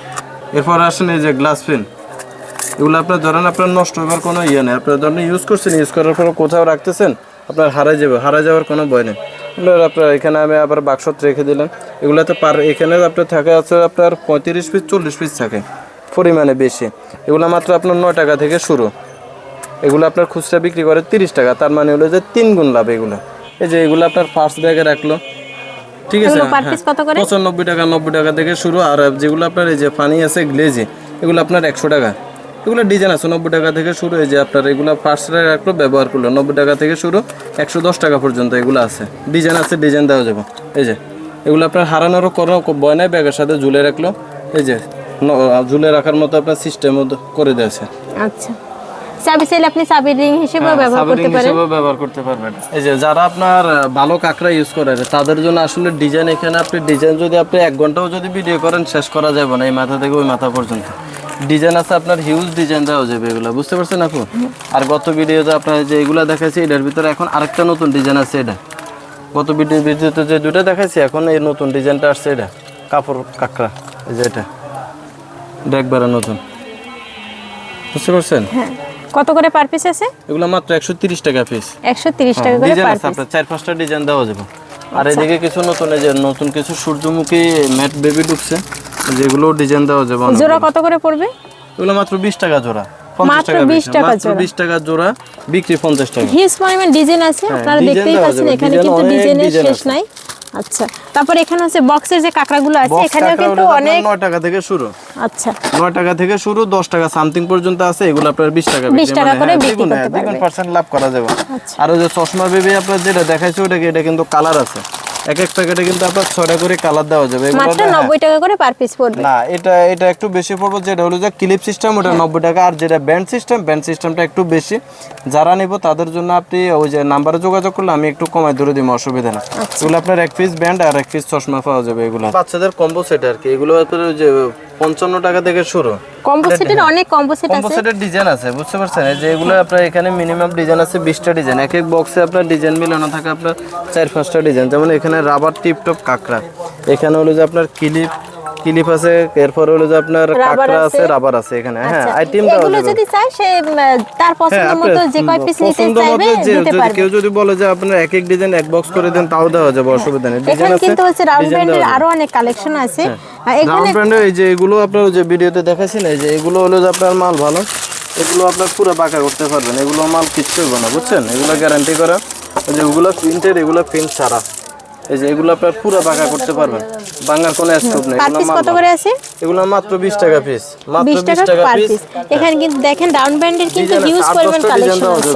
এরপর আসেন এই যে গ্লাস পেন এগুলো আপনার ধরেন আপনার নষ্ট হওয়ার কোনো ইয়ে নেই। আপনার ধরেন ইউজ করছেন ইউজ করার পর কোথাও রাখতেছেন, আপনার হারাই যাবে, হারাই যাওয়ার কোনো ভয় নেই। আপনার এখানে আমি আবার বাক্সত রেখে দিলাম। এগুলোতে পার এখানে আপনার থাকে আছে আপনার পঁয়ত্রিশ পিস চল্লিশ পিস থাকে, পরিমাণে বেশি। এগুলো মাত্র আপনার নয় টাকা থেকে শুরু। এগুলো আপনার খুচরা বিক্রি করে তিরিশ টাকা, তার মানে হলো যে তিন গুণ লাভ এগুলো। এই যে এগুলো আপনার ফার্স্ট ব্যাগে রাখল। ঠিক আছে? হ্যাঁ। পঁচানব্বই টাকা নব্বই টাকা থেকে শুরু। আর যেগুলো আপনার এই যে পানি আছে গ্লেজি এগুলো আপনার একশো টাকা। এগুলো ডিজাইন আছে নব্বই টাকা থেকে শুরু। এই যে আপনার এগুলো ফার্স্ট রাখল ব্যবহার করল নব্বই টাকা থেকে শুরু। একশো দশ টাকা পর্যন্ত এগুলো আছে। ডিজাইন আছে ডিজাইন দেওয়া যাবে। এই যে এগুলো আপনার হারানোরও কোনো ভয় নাই ব্যাগের সাথে ঝুলে রাখল। এই যে ঝুলে রাখার মতো আপনার সিস্টেম করে দিয়েছে। আচ্ছা। চাবি চাইলে আপনি চাবির রিং হিসেবেও হ্যাঁ, ব্যবহার করতে পারেন। হিসেবেও ব্যবহার করতে পারবেন। এই যে যারা আপনার ভালো কাঁকড়া ইউজ করে তাদের জন্য আসলে ডিজাইন এখানে আপনি ডিজাইন যদি আপনি এক ঘন্টাও যদি ভিডিও করেন শেষ করা যাবে না এই মাথা থেকে ওই মাথা পর্যন্ত। ডিজাইন আছে আপনার হিউজ ডিজাইন দেওয়া যাবে এগুলো বুঝতে পারছেন আপু? আর গত ভিডিওতে আপনার যে এগুলো দেখাচ্ছি এটার ভিতরে এখন আরেকটা নতুন ডিজাইন আছে এটা। গত ভিডিও ভিডিওতে যে দুটো দেখাচ্ছি এখন এই নতুন ডিজাইনটা আসছে এটা কাপড় কাঁকড়া এই যে এটা। এটা একবারে নতুন। বুঝতে পারছেন? হ্যাঁ। কত করে পার পিস আছে? এগুলো মাত্র একশো তিরিশ টাকা পিস একশো তিরিশ টাকা করে পার আছে পিস আপনার চার পাঁচটা ডিজাইন দেওয়া যাবে। আর এদিকে কিছু নতুন এই যে নতুন কিছু সূর্যমুখী ম্যাট বেবি ঢুকছে যেগুলো ডিজাইন দেওয়া যাবে জোড়া কত করে পড়বে? এগুলো মাত্র বিশ টাকা জোড়া মাত্র টাকা 20 টাকা জোড়া। বিশ টাকা জোড়া বিক্রি পঞ্চাশ টাকা। হিউজ পরিমাণ ডিজাইন আছে আপনারা ডিজাইন দেখতেই পাচ্ছেন এখানে কিন্তু ডিজাইনের শেষ নাই। আচ্ছা। তারপর এখানে আছে বক্সের যে কাঁকড়াগুলো আছে এখানেও কিন্তু অনেক 9 টাকা থেকে শুরু। আচ্ছা। 9 টাকা থেকে শুরু দশ টাকা সামথিং পর্যন্ত আছে এগুলো আপনার বিশ টাকা 20 টাকা করে বিক্রি করতে পারবেন 20% লাভ করা যাবে। আচ্ছা। আর ওই যে চশমা বেবি আপনার যেটা দেখাইছে ওটা কি এটা কিন্তু কালার আছে। এক এক প্যাকেটে কিন্তু আপনার ছয়টা করে কালার দেওয়া যাবে। মাত্র নব্বই টাকা করে পার পিস পড়বে। না এটা এটা একটু বেশি পড়বে যেটা হলো যে ক্লিপ সিস্টেম ওটা নব্বই টাকা। আর যেটা ব্যান্ড সিস্টেম ব্যান্ড সিস্টেমটা একটু বেশি। যারা নিব তাদের জন্য আপনি ওই যে নাম্বারে যোগাযোগ করলে আমি একটু কমাই ধরে দিব অসুবিধা না। এগুলো আপনার এক পিস ব্যান্ড আর এক পিস চশমা পাওয়া যাবে এগুলো বাচ্চাদের কম্বো সেট আর কি। এগুলো আপনার ওই যে পঞ্চান্ন টাকা থেকে শুরু। কম্বো সেটের অনেক কম্বো সেট কম্বো আছে সেটের ডিজাইন আছে বুঝতে পারছেন? এই যে এগুলো আপনার এখানে মিনিমাম ডিজাইন আছে বিশটা ডিজাইন এক এক বক্সে আপনার ডিজাইন মিলানো থাকে আপনার চার পাঁচটা ডিজাইন যেমন এখানে রাবার টিপ টপ কাঁকড়া। এখানে হলো যে আপনার ক্লিপ ক্লিপ আছে এরপর হলো যে আপনার কাঁকড়া আছে। রাবার আছে এখানে হ্যাঁ আচ্ছা, আইটেম দেওয়া এগুলো যদি চাই সে তার পছন্দ হ্যাঁ, মতো আপনার যে কয় পিস নিতে চাইবে মতো যে- যদি পারবে। কেউ যদি বলে যে আপনার এক এক ডিজাইন এক বক্স করে দেন তাও দেওয়া যাবে অসুবিধা নেই। ডিজাইন আছে কিন্তু হচ্ছে রাউন্ড ব্যান্ডের আরও অনেক কালেকশন আছে। রাউন্ড ব্র্যান্ডের এই যে এগুলো আপনার যে ভিডিওতে দেখাচ্ছি না এই যে এগুলো হলো যে আপনার মাল ভালো এগুলো আপনার পুরো বাঁকা করতে পারবেন এগুলো মাল কিচ্ছু হবে না বুঝছেন? এগুলো গ্যারান্টি করা যে এগুলো প্রিন্টেড এগুলো প্রিন্ট ছাড়া। এই যে এগুলো আপনার পুরো বাঁকা করতে পারবেন। কোনো স্কোপ নেই। এগুলো কত করে আছে? এগুলো মাত্র বিশ টাকা পিস মাত্র বিশ বিশ টাকা টাকা পিস এখানে কিন্তু দেখেন রাউন্ড ব্যান্ডের কিন্তু হিউজ পরিমাণ কালেকশন আছে।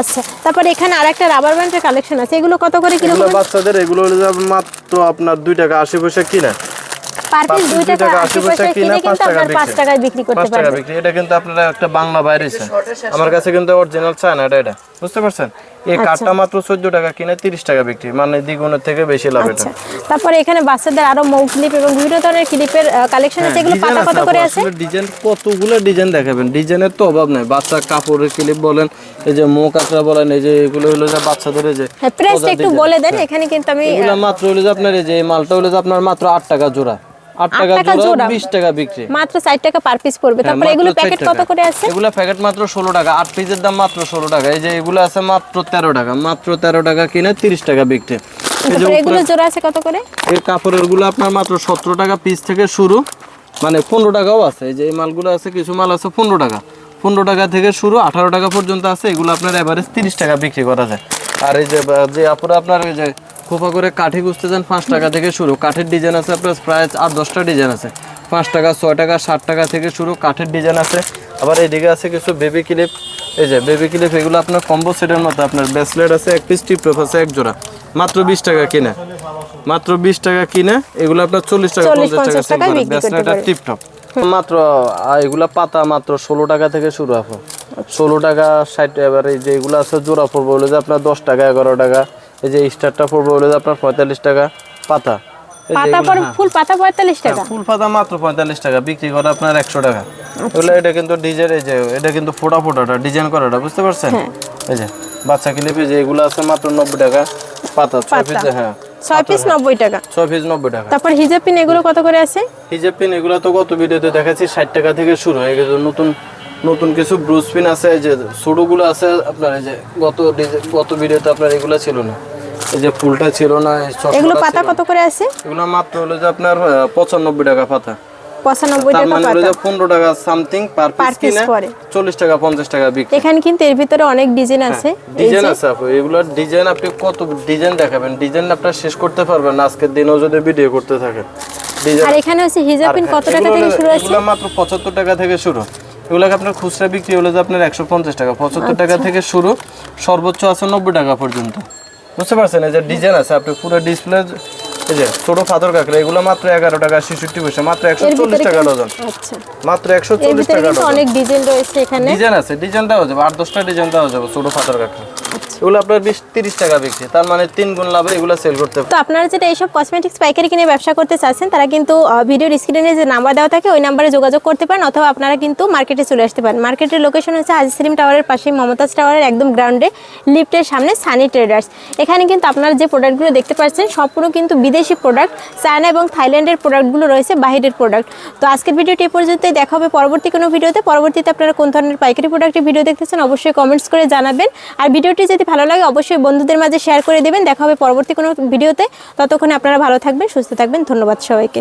আচ্ছা তারপর এখানে আরেকটা রাবার ব্যান্ডের কালেকশন আছে। এগুলো কত করে এগুলো বাচ্চাদের এগুলো মাত্র আপনার দুই টাকা আশি পয়সা কিনে। পার পিস দুই টাকা আশি পয়সা কিনে টাকা। টাকায় বিক্রি করতে পারবেন। এটা কিন্তু আপনারা একটা বাংলা বাইরেছে। আমার কাছে কিন্তু অরিজিনাল চায়না এটা এটা। বুঝতে পারছেন? এই আচ্ছা। কাঠটা মাত্র চোদ্দ টাকা কিনে তিরিশ টাকা বিক্রি। মানে দ্বিগুণের থেকে বেশি লাভ এটা। আচ্ছা। তারপরে এখানে বাচ্চাদের আরও মৌ ক্লিপ এবং বিভিন্ন ধরনের ক্লিপের কালেকশন আছে এগুলো পাতা কত করে আছে। ডিজাইন কতগুলো ডিজাইন দেখাবেন? ডিজাইনের তো অভাব নাই। বাচ্চা কাপড়ের ক্লিপ বলেন এই যে মো কাঁকড়া বলেন এই যে এগুলো হলো যে বাচ্চাদের এই যে হ্যাঁ প্রজাতির একটু বলে দেন এখানে কিন্তু আমি এগুলো মাত্র হলো যে আপনার এই যে মালটা হলো যে আপনার মাত্র আট টাকা জোড়া। আট টাকা টাকা জোড়া জোড়া? বিশ টাকা বিক্রি। মাত্র ষাট টাকা পার পিস পড়বে। তারপরে এগুলো প্যাকেট কত করে আছে? এগুলো প্যাকেট মাত্র ষোলো টাকা আট পিসের দাম মাত্র ষোলো টাকা। এই যে এগুলো আছে মাত্র তেরো টাকা মাত্র তেরো টাকা কিনে তিরিশ টাকা বিক্রি। এই যে তারপরে উপরে- এগুলো জোড়া আছে কত করে? এই কাপড়েরগুলো আপনার মাত্র সতেরো টাকা পিস থেকে শুরু মানে পনেরো টাকাও আছে। এই যে এই মালগুলো আছে কিছু মাল আছে পনেরো টাকা। পনেরো টাকা থেকে শুরু আঠারো টাকা পর্যন্ত আছে। এগুলো আপনার এভারেজ তিরিশ টাকা বিক্রি করা যায়। আর এই যে আপুরা আপনার যে খোপা করে কাঠি খুঁজতে যান পাঁচ টাকা থেকে শুরু। কাঠের ডিজাইন আছে আপনার প্রায় আট দশটা ডিজাইন আছে। পাঁচ টাকা ছয় টাকা ষাট টাকা থেকে শুরু কাঠের ডিজাইন আছে। আবার এইদিকে আছে কিছু বেবি ক্লিপ এই যে বেবি ক্লিপ এগুলো আপনার কম্বো সেটের মতো আপনার ব্রেসলেট আছে এক পিস টিপ আছে এক জোড়া। মাত্র বিশ টাকা কিনে। মাত্র বিশ টাকা কিনে এগুলো আপনার চল্লিশ টাকা পঞ্চাশ টাকা 50 টাকায় ব্রেসলেট আর। টিপটপ মাত্র এগুলা পাতা মাত্র ষোলো টাকা থেকে শুরু আপু। ষোলো টাকা ষাট এবার এই যে এগুলো আছে জোড়া পড়বে বলে যে আপনার দশ টাকা এগারো টাকা। এই যে স্টারটা পড়বে হলো আপনার পঁয়তাল্লিশ টাকা পাতা। পাতা পর হ্যাঁ। ফুল পাতা পঁয়তাল্লিশ টাকা? ফুল পাতা মাত্র পঁয়তাল্লিশ টাকা বিক্রি করে আপনার একশো টাকা। এগুলো এটা কিন্তু ডিজাইন এই যে এটা কিন্তু ফোটা ফোটাটা ডিজাইন করাটা বুঝতে পারছেন? এই যে বাচ্চা ক্লিপে যে এগুলো আছে মাত্র নব্বই টাকা পাতা ছয় পিস হ্যাঁ পিস টাকা। পিস টাকা। তারপর হিজাব পিন এগুলো কত করে আছে? হিজাব পিন এগুলো তো গত ভিডিওতে দেখাচ্ছি ষাট টাকা থেকে শুরু হয়ে গেছে নতুন নতুন কিছু ব্রুজ পিন আছে যে ছোটগুলো আছে আপনার এই যে গত গত ভিডিওতে আপনার এগুলো ছিল না। এই যে ফুলটা ছিল না এগুলো পাতা কত করে আছে? এগুলো মাত্র হলো যে আপনার পঁচানব্বই টাকা পাতা। পঁচানব্বই তার টাকা মানে হলো যে পনেরো টাকা সামথিং পার পিস কিনে পড়ে। চল্লিশ টাকা পঞ্চাশ টাকা বিক্রি। এখানে কিন্তু এর ভিতরে অনেক ডিজাইন আছে। ডিজাইন আছে আপু এগুলোর ডিজাইন আপনি কত ডিজাইন দেখাবেন? ডিজাইন আপনার শেষ করতে পারবেন না আজকের দিনেও যদি ভিডিও করতে থাকেন। আর এখানে হচ্ছে হিজাব পিন কত টাকা থেকে শুরু আছে এগুলো মাত্র পঁচাত্তর টাকা থেকে শুরু। এগুলোকে আপনার খুচরা বিক্রি হলে যে আপনার একশো পঞ্চাশ টাকা পঁচাত্তর টাকা আচ্ছা। থেকে শুরু সর্বোচ্চ আছে নব্বই টাকা পর্যন্ত। বুঝতে পারছেন? এই যে ডিজাইন আছে আপনি পুরো ডিসপ্লে এই যে ছোট ফাদর কাঁকড়া এগুলো মাত্র এগারো টাকা ছেষট্টি পয়সা মাত্র একশো চল্লিশ টাকা ডজন। আচ্ছা। মাত্র একশো চল্লিশ টাকা অনেক ডিজাইন রয়েছে এখানে। ডিজাইন আছে ডিজাইন দেওয়া যাবে আট দশটা ডিজাইন দেওয়া যাবে ছোট ফাদর কাঁকড়া। এগুলো আপনার বিশ তিরিশ টাকা বিক্রি। তার মানে তিন গুণ লাভে এগুলো সেল করতে তো আপনারা যেটা এইসব কসমেটিক্স পাইকারি কিনে ব্যবসা করতে চাচ্ছেন, তারা কিন্তু ভিডিওর স্ক্রিনে যে নাম্বার দেওয়া থাকে, ওই নাম্বারে যোগাযোগ করতে পারেন, অথবা আপনারা কিন্তু মার্কেটে চলে আসতে পারেন। মার্কেটের লোকেশন হচ্ছে আজি সেলিম টাওয়ারের পাশে মমতাজ টাওয়ারের একদম গ্রাউন্ডে লিফটের সামনে সানি ট্রেডার্স এখানে কিন্তু আপনারা যে প্রোডাক্টগুলো দেখতে পাচ্ছেন, সম্পূর্ণ কিন্তু বিদেশি প্রোডাক্ট চায়না এবং থাইল্যান্ডের প্রোডাক্টগুলো রয়েছে, বাহিরের প্রোডাক্ট তো আজকের ভিডিওটি এ পর্যন্তই, দেখা হবে পরবর্তী কোনো ভিডিওতে পরবর্তীতে আপনারা কোন ধরনের পাইকারি প্রোডাক্টের ভিডিও দেখতেছেন, অবশ্যই কমেন্টস করে জানাবেন। আর ভিডিওটি যদি ভালো লাগে, অবশ্যই বন্ধুদের মাঝে শেয়ার করে দেবেন। দেখা হবে পরবর্তী কোনো ভিডিওতে। ততক্ষণে আপনারা ভালো থাকবেন, সুস্থ থাকবেন। ধন্যবাদ সবাইকে।